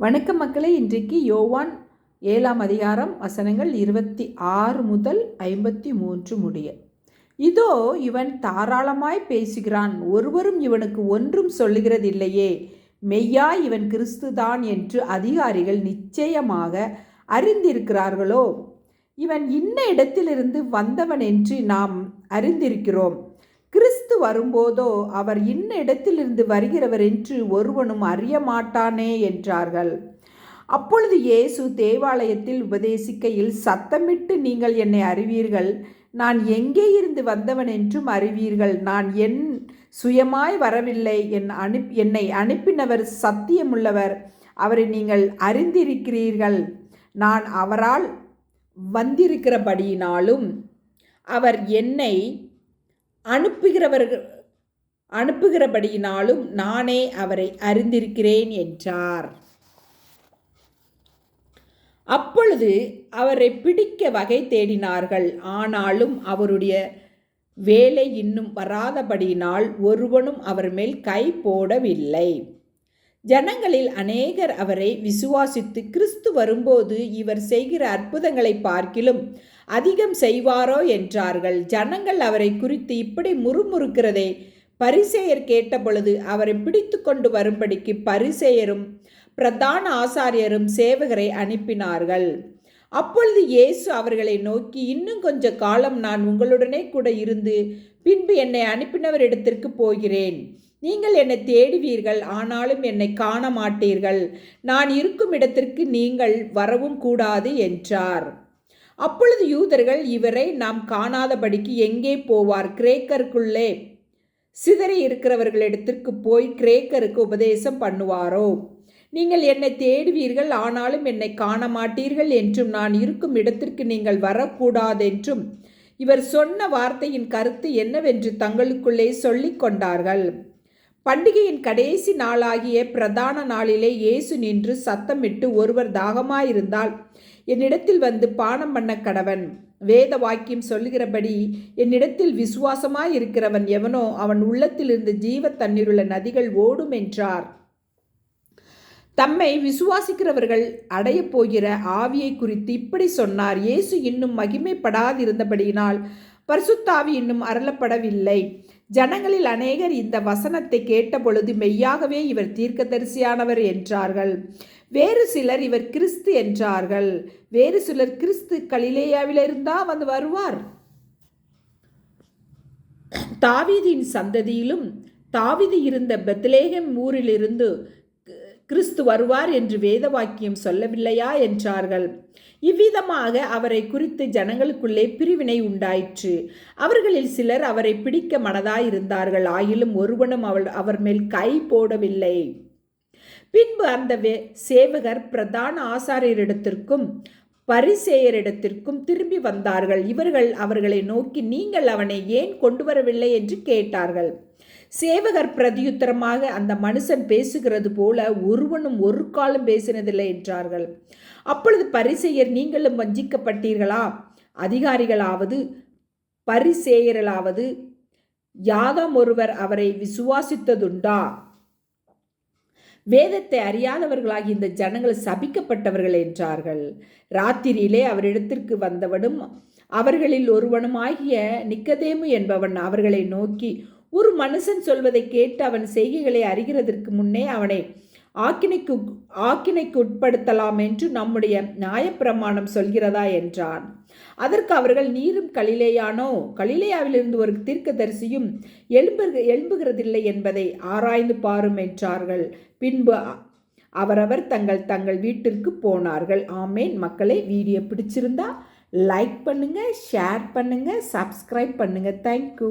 வணக்கம் மக்களே இன்றைக்கு யோவான் ஏழாம் அதிகாரம் வசனங்கள் இருபத்தி ஆறு முதல் ஐம்பத்தி மூன்று முடிய. இதோ இவன் தாராளமாய் பேசுகிறான். ஒருவரும் இவனுக்கு ஒன்றும் சொல்லுகிறதில்லையே. மெய்யா இவன் கிறிஸ்துதான் என்று அதிகாரிகள் நிச்சயமாக அறிந்திருக்கிறார்களோ? இவன் இன்ன இடத்திலிருந்து வந்தவன் என்று நாம் அறிந்திருக்கிறோம். கிறிஸ்து வரும்போதோ அவர் இன்ன இடத்திலிருந்து வருகிறவர் என்று ஒருவனும் அறிய மாட்டானே என்றார்கள். அப்பொழுது இயேசு தேவாலயத்தில் உபதேசிக்கையில் சத்தமிட்டு நீங்கள் என்னை அறிவீர்கள். நான் எங்கே இருந்து வந்தவன் என்றும் அறிவீர்கள். நான் என் சுயமாய் வரவில்லை. என் அனுப் என்னை அனுப்பினவர் சத்தியமுள்ளவர். அவரை நீங்கள் அறிந்திருக்கிறீர்கள். நான் அவரால் வந்திருக்கிறபடியினாலும் அவர் என்னை அனுப்புகிறவர்கள் அனுப்புகிறபடியினாலும் நானே அவரை அறிந்திருக்கிறேன் என்றார். அப்பொழுது அவரை பிடிக்க வகை தேடினார்கள். ஆனாலும் அவருடைய வேலை இன்னும் வராதபடியினால் ஒருவனும் அவர் மேல் கை போடவில்லை. ஜனங்களில் அநேகர் அவரை விசுவாசித்து கிறிஸ்து வரும்போது இவர் செய்கிற அற்புதங்களை பார்க்கிலும் அதிகம் செய்வாரோ என்றார்கள். ஜனங்கள் அவரை குறித்து இப்படி முறுமுறுக்கிறதே. பரிசெயர் கேட்டபொழுது அவரை பிடித்து கொண்டு வரும்படிக்கு பரிசெயரும் பிரதான ஆசாரியரும் சேவகரை அனுப்பினார்கள். அப்பொழுது இயேசு அவர்களை நோக்கி இன்னும் கொஞ்ச காலம் நான் உங்களுடனே கூட இருந்து பின்பு என்னை அனுப்பினவர் இடத்திற்கு போகிறேன். நீங்கள் என்னை தேடுவீர்கள் ஆனாலும் என்னை காண மாட்டீர்கள் நான் இருக்கும் இடத்திற்கு நீங்கள் வரவும் கூடாது என்றார். அப்பொழுது யூதர்கள் இவரை நாம் காணாதபடிக்கு எங்கே போவார்? கிரேக்கருக்குள்ளே. சிதறி இருக்கிறவர்களிடத்திற்கு போய் கிரேக்கருக்கு உபதேசம் பண்ணுவாரோ? நீங்கள் என்னை தேடுவீர்கள் ஆனாலும் என்னை காண மாட்டீர்கள் என்றும் நான் இருக்கும் இடத்திற்கு நீங்கள் வரக்கூடாதென்றும் இவர் சொன்ன வார்த்தையின் கருத்து என்னவென்று தங்களுக்குள்ளே சொல்லிக் கொண்டார்கள். பண்டிகையின் கடைசி நாளாகிய பிரதான நாளிலே இயேசு நின்று சத்தமிட்டு ஒருவர் தாகமாயிருந்தால் என்னிடத்தில் வந்து பானம் பண்ண கடவன் வேத வாக்கியம் சொல்லுகிறபடி என்னிடத்தில் விசுவாசமாய் இருக்கிறவன் எவனோ அவன் உள்ளத்திலிருந்து ஜீவ தண்ணீருள்ள நதிகள் ஓடும் என்றார். தம்மை விசுவாசிக்கிறவர்கள் அடைய போகிற ஆவியை குறித்து இப்படி சொன்னார். இயேசு இன்னும் மகிமைப்படாதிருந்தபடியினால் பரிசுத்தாவி இன்னும் அருளப்படவில்லை. ஜனங்களில் அநேகர் இந்த வசனத்தை கேட்டபொழுது மெய்யாகவே இவர் தீர்க்கதரிசியானவர் என்றார்கள். வேறு சிலர் இவர் கிறிஸ்து என்றார்கள். வேறு சிலர் கிறிஸ்து கலிலேயாவிலிருந்தா வந்து வருவார். தாவீதின் சந்ததியிலும் தாவிதி இருந்த பெத்லேகம் ஊரிலிருந்து கிறிஸ்து வருவார் என்று வேத வாக்கியம் சொல்லவில்லையா என்றார்கள். இவ்விதமாக அவரை குறித்து ஜனங்களுக்குள்ளே பிரிவினை உண்டாயிற்று. அவர்களில் சிலர் அவரை பிடிக்க மனதாயிருந்தார்கள். ஆயிலும் ஒருவனும் அவள் அவர் மேல் கை போடவில்லை. பின்பு அந்த வே சேவகர் பிரதான ஆசாரியரிடத்திற்கும் பரிசேயரிடத்திற்கும் திரும்பி வந்தார்கள். இவர்கள் அவர்களை நோக்கி நீங்கள் அவனை ஏன் கொண்டு வரவில்லை என்று கேட்டார்கள். சேவகர் பிரதியுத்தரமாக அந்த மனுஷன் பேசுகிறது போல ஒருவனும் ஒரு காலம் பேசினதில்லை என்றார்கள். அப்பொழுது பரிசெயர் நீங்களும் வஞ்சிக்கப்பட்டீர்களா? அதிகாரிகளாவது பரிசேயர்களாவது யாதாம் ஒருவர் அவரை விசுவாசித்ததுண்டா? வேதத்தை அறியாதவர்களாகி இந்த ஜனங்கள் சபிக்கப்பட்டவர்கள் என்றார்கள். ராத்திரியிலே அவரிடத்திற்கு வந்தவனும் அவர்களில் ஒருவனுமாகிய நிக்கதேமு என்பவன் அவர்களை நோக்கி ஒரு மனுஷன் சொல்வதை கேட்டு அவன் செய்கைகளை அறிகிறதற்கு முன்னே அவனை ஆக்கினைக்கு ஆக்கினைக்கு உட்படுத்தலாம் என்று நம்முடைய நியாயப்பிரமாணம் சொல்கிறதா என்றான். அதற்கு அவர்கள் நீரும் கலிலேயானோ? கலிலேயாவிலிருந்து ஒரு தீர்க்கதரிசியும் எழும்பு எழும்புகிறதில்லை என்பதை ஆராய்ந்து பாரும் என்றார்கள். பின்பு அவரவர் தங்கள் தங்கள் வீட்டிற்கு போனார்கள். ஆமேன். மக்களை வீடியோ பிடிச்சிருந்தா லைக் பண்ணுங்கள் ஷேர் பண்ணுங்கள் சப்ஸ்கிரைப் பண்ணுங்கள் தேங்க்யூ.